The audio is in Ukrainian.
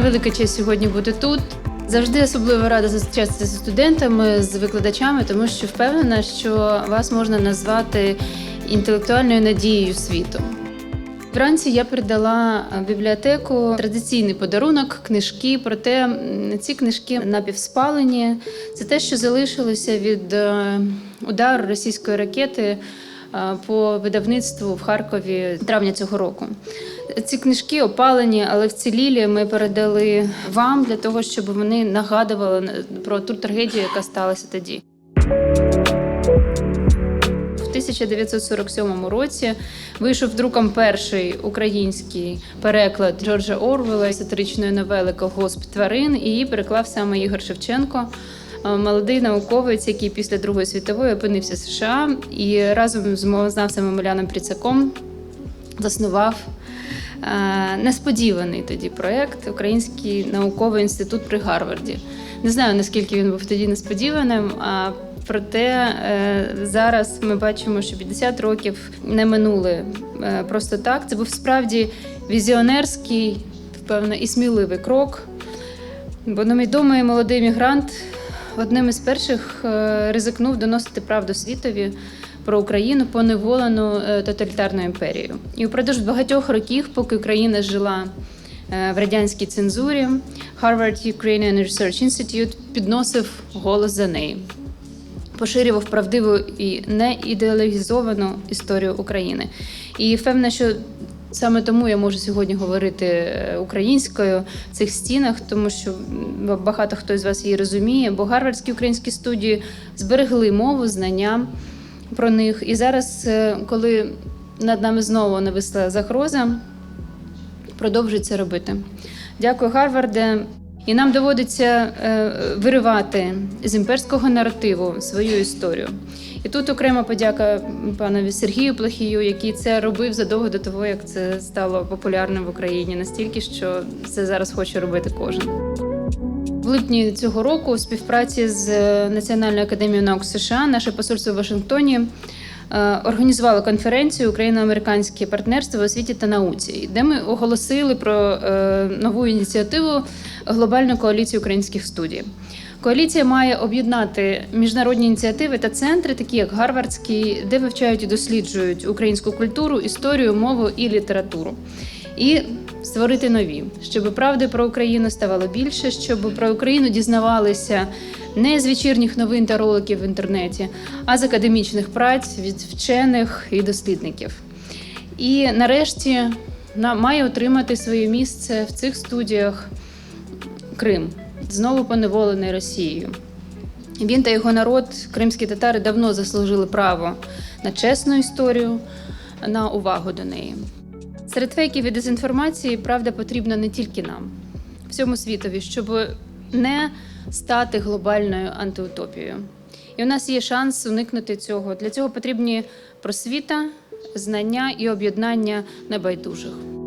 мене велика честь сьогодні бути тут. Завжди особливо рада зустрічатися з студентами, з викладачами, тому що впевнена, що вас можна назвати інтелектуальною надією світу. Вранці я передала в бібліотеку традиційний подарунок, книжки. Проте ці книжки напівспалені. Це те, що залишилося від е, удару російської ракети е, по видавництву в Харкові травня цього року. Ці книжки опалені, але вцілілі ми передали вам для того, щоб вони нагадували про ту трагедію, яка сталася тоді. В 1947 році вийшов друком перший український переклад Джорджа Орвела сатиричної новели Колгосп тварин. І її переклав саме Ігор Шевченко, е, молодий науковець, який після Другої світової опинився в США і разом з мовознавцем Омеляном Пріцаком заснував несподіваний тоді проєкт Український науковий інститут при Гарварді. Не знаю наскільки він був тоді несподіваним. А проте е, зараз ми бачимо, що 50 років не минули е, просто так. Це був справді візіонерський, певно, і сміливий крок. Бо невідомий молодий мігрант одним із перших е, ризикнув доносити правду світові про Україну поневолену е, тоталітарною імперією. І упродовж багатьох років, поки Україна жила е, в радянській цензурі, Harvard Ukrainian Research Institute підносив голос за неї, поширював правдиву і не ідеологізовану історію України. І впевнена, що саме тому я можу сьогодні говорити е, українською в цих стінах, тому що багато хто з вас її розуміє, бо гарвардські українські студії зберегли мову, знання про них. І зараз, е, коли над нами знову нависла загроза, продовжують це робити. Дякую, Гарварде. І нам доводиться е, виривати з імперського наративу свою історію. І тут окрема подяка панові Сергію Плохію, який це робив задовго до того, як це стало популярним в Україні, настільки, що це зараз хоче робити кожен. Липні цього року, у співпраці з е, Національною академією наук США, наше посольство в Вашингтоні е, організувало конференцію Україно-американське партнерство в освіті та науці, де ми оголосили про е, нову ініціативу глобальну коаліцію українських студій. Коаліція має об'єднати міжнародні ініціативи та центри, такі як Гарвардський, де вивчають і досліджують українську культуру, історію, мову і літературу. І створити нові, щоб правди про Україну ставало більше, щоб про Україну дізнавалися не з вечірніх новин та роликів в інтернеті, а з академічних праць від вчених і дослідників. І нарешті на- має отримати своє місце в цих студіях Крим, знову поневолений Росією. Він та його народ, кримські татари, давно заслужили право на чесну історію, на увагу до неї. Серед фейків і дезінформації правда потрібна не тільки нам, всьому світові, щоб не стати глобальною антиутопією. І у нас є шанс уникнути цього. Для цього потрібні просвіта, знання і об'єднання небайдужих.